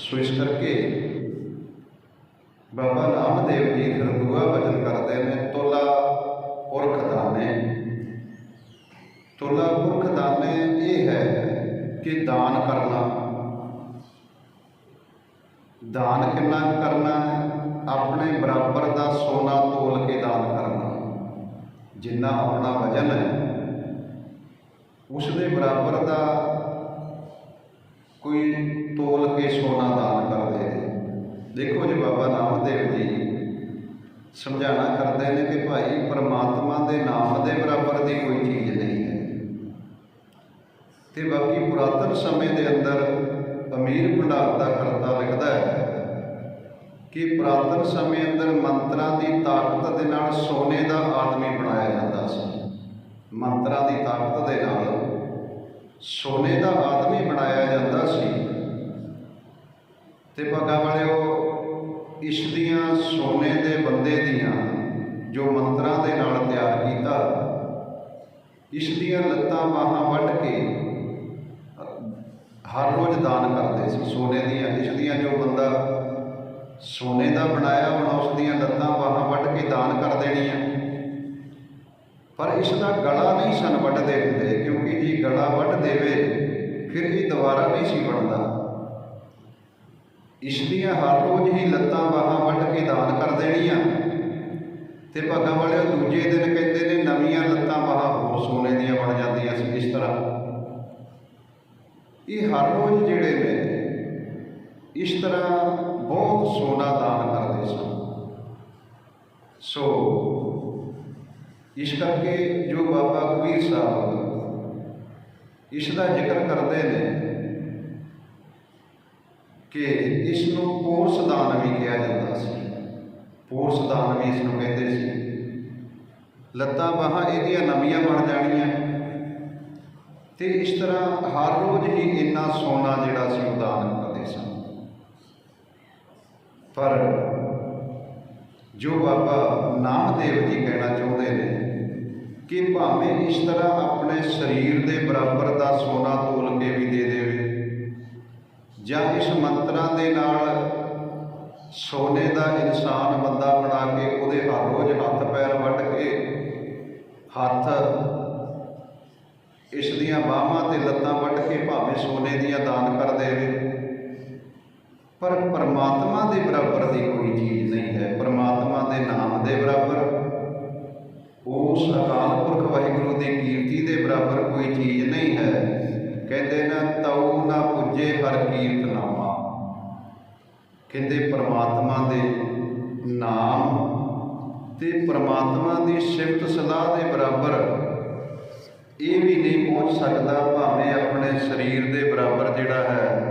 ਸੋ ਇਸ ਕਰਕੇ ਬਾਬਾ ਨਾਮਦੇਵ ਜੀ ਫਿਰ ਦੂਆ ਵਚਨ ਕਰਦੇ ਨੇ, ਤੋਲਾ ਪੁਰਖ ਦਾਨੇ। ਤੋਲਾ ਪੁਰਖ ਦਾਨੇ ਇਹ ਹੈ ਕਿ ਦਾਨ ਕਰਨਾ। ਦਾਨ ਕਿੰਨਾ ਕਰਨਾ ਆਪਣੇ ਬਰਾਬਰ ਦਾ ਸੋਨਾ ਤੋਲ ਕੇ ਦਾਨ ਕਰਨਾ। ਜਿੰਨਾ ਆਪਣਾ ਵਜਨ ਹੈ ਉਸ ਦੇ ਬਰਾਬਰ ਦਾ ਕੋਈ ਤੋਲ ਕੇ ਸੋਨਾ ਦਾਨ ਕਰਦੇ ਨੇ। ਦੇਖੋ ਜੀ ਬਾਬਾ ਨਾਮਦੇਵ ਜੀ ਸਮਝਾਣਾ ਕਰਦੇ ਨੇ ਕਿ ਭਾਈ ਪਰਮਾਤਮਾ ਦੇ ਨਾਮ ਦੇ ਬਰਾਬਰ ਦੀ ਕੋਈ ਚੀਜ਼ ਨਹੀਂ ਹੈ। ਤੇ ਬਾਕੀ ਪੁਰਾਤਨ ਸਮੇਂ ਦੇ ਅੰਦਰ ਅਮੀਰ ਭੰਡਾਰ ਦਾ ਕਰਤਾ ਲਿਖਦਾ ਹੈ ਕਿ ਪੁਰਾਤਨ ਸਮੇਂ ਅੰਦਰ ਮੰਤਰਾਂ ਦੀ ਤਾਕਤ ਦੇ ਨਾਲ ਸੋਨੇ ਦਾ ਆਦਮੀ ਬਣਾਇਆ ਜਾਂਦਾ ਸੀ। ਮੰਤਰਾਂ ਦੀ ਤਾਕਤ ਦੇ ਨਾਲ ਸੋਨੇ ਦਾ ਆਦਮੀ ਬਣਾਇਆ ਜਾਂਦਾ ਸੀ। ਤੇ ਭਾਗਾ ਵਾਲਿਓ ਇਸ ਦੀਆਂ ਸੋਨੇ ਦੇ ਬੰਦੇ ਦੀਆਂ ਜੋ ਮੰਤਰਾਂ ਦੇ ਨਾਲ ਤਿਆਰ ਕੀਤਾ ਇਸ ਦੀਆਂ ਲੱਤਾਂ ਬਾਹਾਂ ਵੱਢ ਕੇ ਹਰ ਰੋਜ਼ ਦਾਨ ਕਰਦੇ ਸੀ। ਸੋਨੇ ਦੀਆਂ ਇਸ ਦੀਆਂ ਜੋ ਬੰਦਾ ਸੋਨੇ ਦਾ ਬਣਾਇਆ, ਹੁਣ ਉਸ ਦੀਆਂ ਲੱਤਾਂ ਬਾਹਾਂ ਵੱਢ ਕੇ ਦਾਨ ਕਰ ਦੇਣੀਆਂ। ਪਰ ਇਸ ਦਾ ਗਲਾ ਨਹੀਂ ਸਨ ਵੱਢਦੇ ਹੁੰਦੇ ਕਿਉਂਕਿ ਜੀ ਗਲਾ ਵੱਢ ਦੇਵੇ, ਫਿਰ ਇਹ ਦੁਬਾਰਾ ਨਹੀਂ ਸੀ ਇਸ ਦੀਆਂ ਹਰ ਰੋਜ਼ ਹੀ ਲੱਤਾਂ ਬਾਹਾਂ ਵੱਢ ਕੇ ਦਾਨ ਕਰ ਦੇਣੀਆਂ। ਤੇ ਭਾਗਾਂ ਵਾਲਿਓ, ਦੂਜੇ ਦਿਨ ਕਹਿੰਦੇ ਨੇ, ਨਵੀਆਂ ਲੱਤਾਂ ਬਾਹਾਂ ਹੋਰ ਸੋਨੇ ਦੀਆਂ ਬਣ ਜਾਂਦੀਆਂ ਸੀ, ਇਸ ਤਰ੍ਹਾਂ। ਇਹ ਹਰ ਰੋਜ਼ ਜਿਹੜੇ ਨੇ, ਇਸ ਤਰ੍ਹਾਂ ਬਹੁਤ ਸੋਨਾ ਦਾਨ ਕਰਦੇ ਸਨ। ਸੋ, ਇਸ ਕਰਕੇ ਜੋ ਬਾਬਾ ਕਬੀਰ ਸਾਹਿਬ ਇਸ ਦਾ ਜ਼ਿਕਰ ਕਰਦੇ ਨੇ ਕਿ ਇਸ ਨੂੰ ਪੋਰਸ ਦਾਨ ਵੀ ਕਿਹਾ ਜਾਂਦਾ ਸੀ। ਪੋਰਸ ਦਾਨ ਵੀ ਇਸ ਨੂੰ ਕਹਿੰਦੇ ਸੀ। ਲੱਤਾਂ ਬਾਹਾਂ ਇਹਦੀਆਂ ਨਵੀਆਂ ਬਣ ਜਾਣੀਆਂ। ਤੇ ਇਸ ਤਰ੍ਹਾਂ ਹਰ ਰੋਜ਼ ਹੀ ਇੰਨਾ ਸੋਨਾ ਜਿਹੜਾ ਸੀ ਉਹ ਦਾਨ ਕਰਦੇ ਸਨ। ਪਰ ਜੋ ਬਾਬਾ ਨਾਮਦੇਵ ਜੀ ਕਹਿਣਾ ਚਾਹੁੰਦੇ ਨੇ ਕਿ ਭਾਵੇਂ ਇਸ ਤਰ੍ਹਾਂ ਆਪਣੇ ਸਰੀਰ ਦੇ ਬਰਾਬਰ ਸੋਨੇ ਦਾ ਇਨਸਾਨ ਬੰਦਾ ਬਣਾ ਕੇ ਉਹਦੇ ਹਰ ਰੋਜ਼ ਹੱਥ ਪੈਰ ਵੱਢ ਕੇ ਹੱਥ ਇਸ ਦੀਆਂ ਬਾਹਾਂ ਤੇ ਲੱਤਾਂ ਵੱਢ ਕੇ ਭਾਵੇਂ ਸੋਨੇ ਦੀਆਂ ਦਾਨ ਕਰ ਦੇਵੇ। ਪਰ ਪਰਮਾਤਮਾ ਦੇ ਬਰਾਬਰ ਦੀ ਕੋਈ ਚੀਜ਼ ਨਹੀਂ ਹੈ। ਪਰਮਾਤਮਾ ਦੇ ਨਾਮ ਦੇ ਬਰਾਬਰ। ਉਸ ਅਕਾਲ ਪੁਰਖ ਵਾਹਿਗੁਰੂ ਦੀ ਕੀਰਤੀ ਦੇ ਬਰਾਬਰ ਕੋਈ ਚੀਜ਼ ਨਹੀਂ ਹੈ। ਕਹਿੰਦੇ ਪਰਮਾਤਮਾ ਦੇ ਨਾਮ ਤੇ ਪਰਮਾਤਮਾ ਦੀ ਸਿਫਤ ਸਲਾਹ ਦੇ ਬਰਾਬਰ ਇਹ ਵੀ ਨਹੀਂ ਪਹੁੰਚ ਸਕਦਾ, ਭਾਵੇਂ ਆਪਣੇ ਸਰੀਰ ਦੇ ਬਰਾਬਰ ਜਿਹੜਾ ਹੈ